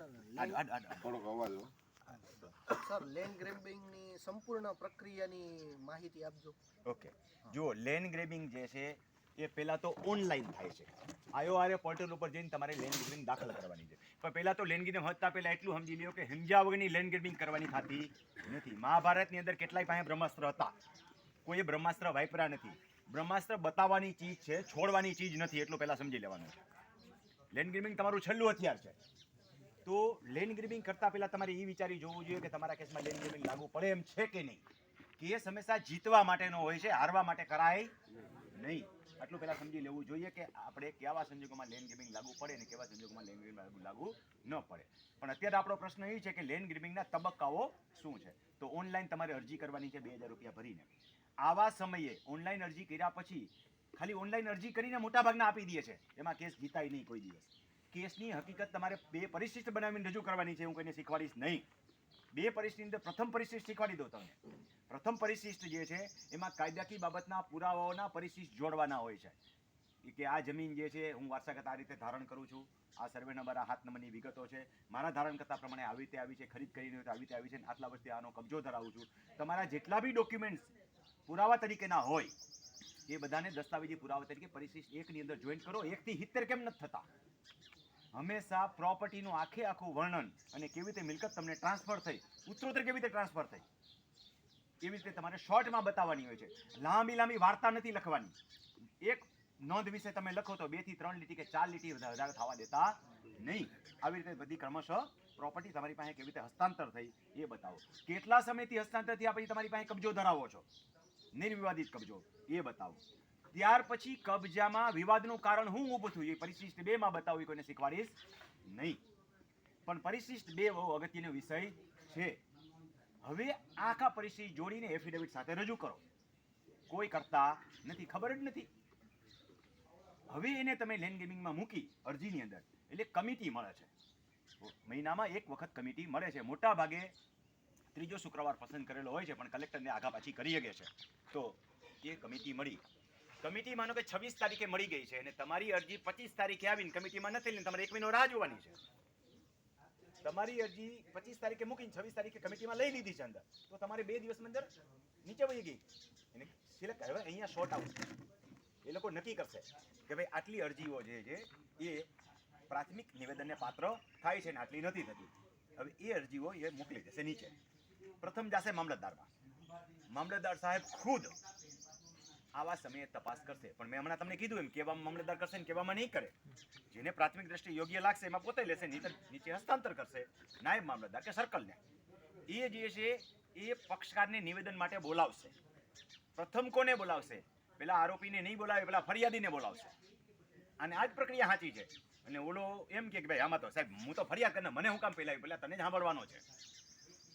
આડ, આડ, આડ, આડ. થોડોક અવાજ સર લેન્ડ ગ્રેબિંગની સંપૂર્ણ પ્રક્રિયાની માહિતી આપજો. ઓકે. જુઓ લેન્ડ ગ્રેબિંગ જે છે એ પહેલાં તો ઓનલાઈન થાય છે. આઈઓઆરએ પોર્ટલ ઉપર જઈને તમારે લેન્ડ ગ્રેબિંગ દાખલ કરવાની છે. પણ પહેલાં તો લેન્ડ ગ્રેબિંગ હતા પહેલાં એટલું સમજી લ્યો કે સમજ્યા વગરની લેન્ડ ગ્રેબિંગ કરવાની થતી નથી. મહાભારતની અંદર કેટલાય પાસે બ્રહ્માસ્ત્ર હતા. કોઈએ બ્રહ્માસ્ત્ર વાપર્યા નથી. બ્રહ્માસ્ત્ર બતાવવાની ચીજ છે છોડવાની ચીજ નથી એટલું પહેલાં સમજી લેવાનું લેન્ડ ગ્રેબિંગ તમારું છેલ્લું હથિયાર છે. તો લેન્ડ ગ્રીબિંગ કરતાં પહેલાં તમારે એ વિચારી જોવું જોઈએ કે તમારા કેસમાં લેન્ડ ગ્રીબિંગ લાગુ પડે એમ છે કે નહીં? કેસ હંમેશા જીતવા માટેનો હોય છે, હારવા માટે કરાય નહીં. આટલું પહેલાં સમજી લેવું જોઈએ કે આપણે કેવા સંજોગોમાં લેન્ડ ગ્રીબિંગ લાગુ પડે અને કેવા સંજોગોમાં લેન્ડ ગ્રીબિંગ લાગુ ન પડે. પણ અત્યારે આપણો પ્રશ્ન એ છે કે લેન્ડ ગ્રીબિંગના તબક્કાઓ શું છે? તો ઓનલાઈન તમારે અરજી કરવાની છે બે હજાર રૂપિયા ભરીને. આવા સમયે ઓનલાઈન અરજી કર્યા પછી ખાલી ઓનલાઈન અરજી કરીને મોટાભાગના આપી દે છે. એમાં કેસ જીતાય નહીં કોઈ દિવસ. કેસની હકીકત તમારે બે પરિશિષ્ટ બનાવીને રજૂ કરવાની છે, હું કોઈને શીખવાડીશ નહીં. બે પરિશિષ્ટની અંદર પ્રથમ પરિશિષ્ટ શીખવાડી દઉં તમને. પ્રથમ પરિશિષ્ટ જે છે, એમાં કાયદાકીય બાબતના પુરાવાઓના પરિશિષ્ટ જોડવાના હોય છે. કે આ જમીન જે છે, હું વારસાગત આ રીતે ધારણ કરું છું. આ સર્વે નંબર આ હાથ નંબરની વિગતો છે. મારા ધારણ કરતા પ્રમાણે આવી રીતે આવી છે, ખરીદ કરીને આવી રીતે આવી છે આટલા વર્ષથી આનો કબજો ધરાવું છું. તમારા જેટલા બી ડોક્યુમેન્ટ્સ પુરાવા તરીકેના હોય, એ બધાને દસ્તાવેજી પુરાવા તરીકે પરિશિષ્ટ એકની અંદર જોઈન્ટ કરો. એકથી હિત્તેર કેમ નથી થતા? હંમેશા પ્રોપર્ટીનું આખે આખું વર્ણન અને કેવી રીતે મિલકત તમને ટ્રાન્સફર થઈ, ઉત્તરોત્તર કેવી રીતે ટ્રાન્સફર થઈ એવી રીતે તમારે શોર્ટમાં બતાવવાની હોય છે. લાંબી લાંબી વાર્તા નથી લખવાની. એક નોંધ વિશે તમે લખો તો બેથી ત્રણ લીટી કે ચાર લીટી વધારે થવા દેતા નહીં. આવી રીતે બધી ક્રમશઃ પ્રોપર્ટી તમારી પાસે કેવી રીતે હસ્તાંતર થઈ એ બતાવો. કેટલા સમયથી હસ્તાંતર થયા પછી તમારી પાસે કબજો ધરાવો છો? નિર્વિવાદિત કબજો, એ બતાવો. ત્યાર પછી કબજામાં વિવાદનું કારણ હું ઊભું થયું એ પરિશિષ્ટ બે માં બતાવું કોઈને શીખવાડીશ નહીં. પણ પરિશિષ્ટ બે બહુ અગત્યનો વિષય છે. હવે આખા પરિસ્થિતિ જોડીને એફિડેવિટ સાથે રજૂ કરો. કોઈ કરતા નથી, ખબર જ નથી. હવે એને તમે લેન્ડ ગેમિંગમાં મૂકી અરજીની અંદર. એટલે કમિટી મળે છે. મહિનામાં એક વખત કમિટી મળે છે. મોટા ભાગે ત્રીજો શુક્રવાર પસંદ કરેલો હોય છે, પણ કલેક્ટરને આગા પાછી કરી શકે છે. તો એ કમિટી મળી. કમિટી માનો કે છવ્વીસ તારીખે મળી ગઈ છે અને તમારી અરજી પચીસ તારીખે આવીને કમિટીમાં નથી લઈને તમારે એક મહિનો રાહ જોવાની છે. તમારી અરજી પચીસ તારીખે મૂકીને છવ્વીસ તારીખે કમિટીમાં લઈ લીધી છે અંદર. તો તમારે બે દિવસની અંદર નીચે વહી ગઈ. એને સિલેક્ટ હવે અહીંયા શોર્ટ આઉટ એ લોકો નક્કી કરશે કે ભાઈ આટલી અરજીઓ જે છે એ પ્રાથમિક નિવેદનને પાત્ર થાય છે ને આટલી નથી થતી. હવે એ અરજીઓ એ મોકલી દેશે નીચે. પ્રથમ જશે મામલતદારમાં. મામલતદાર સાહેબ ખુદ આવા સમયે તપાસ કરશે. પણ મેં હમણાં તમને કીધું એમ કેવામાં મામલતદાર કરશે ને કેવામાં નહીં કરે. જેને પ્રાથમિક દ્રષ્ટિએ યોગ્ય લાગશે એમાં પોતે લેશે નીચે હસ્તાંતર કરશે. નાયબ મામલતદાર કે સર્કલને. એ જે છે, એ પક્ષકારને નિવેદન માટે બોલાવશે. પ્રથમ કોને બોલાવશે? પેલા આરોપીને નહીં બોલાવે, પેલા ફરિયાદીને બોલાવશે. અને આ જ પ્રક્રિયા સાચી છે. અને ઓલો એમ કે ભાઈ, આમાં તો સાહેબ, હું તો ફરિયાદ કરીને મને હું કામ પેલા પેલા તને સાંભળવાનો છે.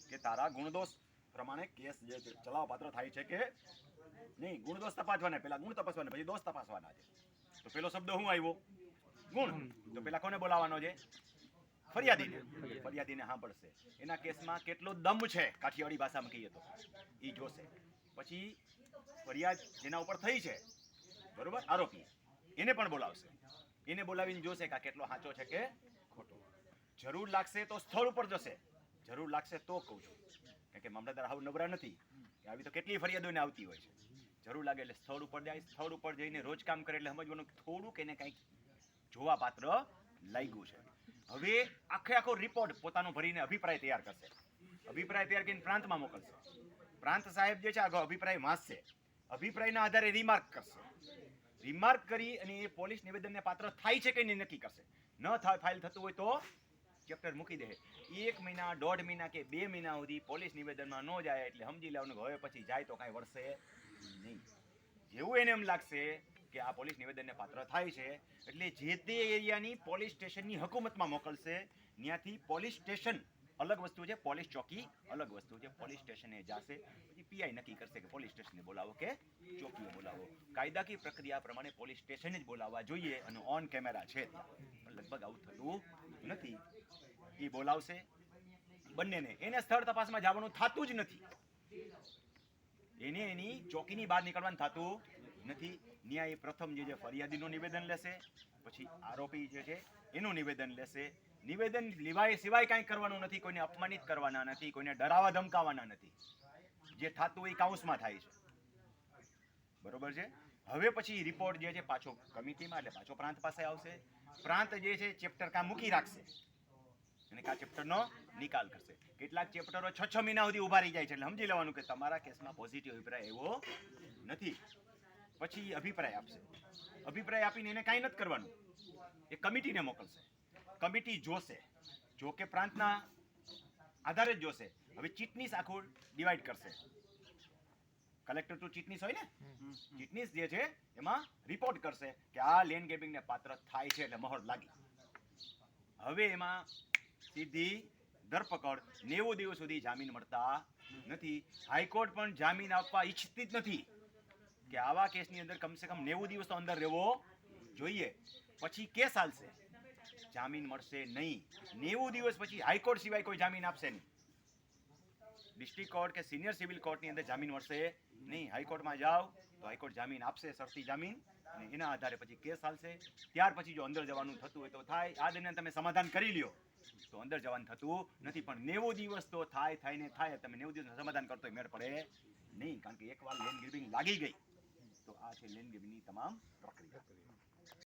કે તારા ગુણદોષ પ્રમાણે કેસ જે છે ચલાવવા પાત્ર થાય છે કે નહીં ગુણદોષ તપાસવાના પેલા ગુણ તપાસવાના પછી દોષ તપાસવાના છે. તો પેલો શબ્દ શું આવ્યો? ગુણ. તો પેલા કોને બોલાવવાનો છે? ફરિયાદીને. ફરિયાદીને સાંભળશે. એના કેસમાં કેટલો દમ છે કાઠિયાવાડી ભાષામાં કહીએ તો. એ જોશે. પછી ફરિયાદ જેના ઉપર થઈ છે બરોબર? આરોપી. એને પણ બોલાવશે. એને બોલાવીને જોશે કે કેટલો સાચો છે કે ખોટો. જરૂર લાગશે તો સ્થળ ઉપર જશે. જરૂર લાગશે તો કહું છું. કારણ કે મામલતદાર આવું નબળા નથી. આવી તો કેટલી ફરિયાદોને આવતી હોય છે. જરૂર લાગે એટલે સ્થળ ઉપર જાય, સ્થળ ઉપર જઈને રોજ કામ કરે એટલે સમજવાનું થોડુંક એને કંઈક જોવા પાત્ર લાગ્યું છે. હવે આખે આખો રિપોર્ટ પોતાનો ભરીને અભિપ્રાય તૈયાર કરશે. અભિપ્રાય તૈયાર કરીને પ્રાંતમાં મોકલશે. પ્રાંત સાહેબ જે છે આગળ અભિપ્રાય વાંચશે. અભિપ્રાયના આધારે રિમાર્ક કરશે. રિમાર્ક કરી અને એ પોલીસ નિવેદનને પાત્ર થાય છે કે નહીં નક્કી કરશે. ન થાય ફાઇલ થતું હોય તો ચેપ્ટર મૂકી દે. એક મહિના, દોઢ મહિના કે બે મહિના સુધી પોલીસ નિવેદનમાં ન જાય એટલે સમજી લેવાનું હવે પછી જાય તો કાંઈ વળશે નહીં. જેવું એને એમ લાગશે કે આ પોલીસ નિવેદનને પાત્ર થાય છે, એટલે જે તે એરિયાની પોલીસ સ્ટેશનની હકુમતમાં મોકલશે, ત્યાંથી પોલીસ સ્ટેશન અલગ વસ્તુ છે, પોલીસ ચોકી અલગ વસ્તુ છે, પોલીસ સ્ટેશને જશે, પછી પીઆઈ નક્કી કરશે કે પોલીસ સ્ટેશનને બોલાવો કે ચોકીએ બોલાવો. કાયદાકીય પ્રક્રિયા પ્રમાણે પોલીસ સ્ટેશને જ બોલાવવા જોઈએ અને ઓન કેમેરા છે પણ લગભગ આવું થતું નથી. એ બોલાવશે બંનેને. એને સ્થળ તપાસમાં જવાનું થતું જ નથી. એને એની ચોકીની બહાર નીકળવાનું થતું નથી. ન્યાય પ્રથમ જે છે ફરિયાદીનું નિવેદન લેશે, પછી આરોપી જે છે એનું નિવેદન લેશે. નિવેદન લેવાય સિવાય કાંઈ કરવાનું નથી, કોઈને અપમાનિત કરવાના નથી, કોઈને ડરાવા ધમકાવાના નથી. જે થતું એ કાઉન્સમાં થાય છે. બરોબર છે? હવે પછી રિપોર્ટ જે છે પાછો કમિટીમાં, એટલે પાછો પ્રાંત પાસે આવશે. પ્રાંત જે છે ચેપ્ટર કાં મૂકી રાખશે. અને આ ચેપ્ટરનો નિકાલ કરશે. કેટલાક ચેપ્ટરો છ છ મહિના સુધી ઊભા રહી જાય છે એટલે સમજી લેવાનું કે તમારા કેસમાં પોઝિટિવ અભિપ્રાય એવો નથી. પછી અભિપ્રાય આપશે. અભિપ્રાય આપીને એને કાંઈ નથી કરવાનું. એ કમિટીને મોકલશે. કમિટી જોશે. જો કે પ્રાંતના આધારે જ જોશે. હવે ચીટનીસ આખું ડિવાઈડ કરશે. કલેક્ટર ટુ ચીટનીસ હોય ને? ચીટનીસ જે છે એમાં રિપોર્ટ કરશે કે આ લેન્ડ ગેપિંગને પાત્ર થાય છે એટલે મહોર લાગી. હવે એમાં સીધી ધરપકડ. નેવું દિવસ સુધી જામીન મળતા નથી. હાઈકોર્ટ પણ જામીન આપવા ઈચ્છતી જ નથી. કે આવા કેસની અંદર કમસે કમ નેવું દિવસ તો અંદર રહેવો જોઈએ. પછી કેસ હાલશે? જામીન મળશે નહીં. નેવું દિવસ પછી હાઈકોર્ટ સિવાય કોઈ જામીન આપશે નહીં. ડિસ્ટ્રિક્ટ કોર્ટ કે સિનિયર સિવિલ કોર્ટની અંદર જામીન મળશે નહીં. હાઈકોર્ટમાં જાઓ તો હાઈકોર્ટ જામીન આપશે સરતી જામીન. અને એના આધારે પછી કેસ હાલશે. ત્યાર પછી જો અંદર જવાનું થતું હોય તો થાય. આ દરમિયાન તમે સમાધાન કરી લ્યો. તો અંદર જવાનું થતું નથી. પણ નેવું દિવસ તો થાય થાય ને થાય. તમે નેવું દિવસ સમાધાન કરતો મેળ પડે નહીં. કારણ કે એકવાર લેન્ડ ગ્રીપિંગ લાગી ગઈ. તો આ છે લેન્ડ ગ્રીપિંગની તમામ પ્રક્રિયા.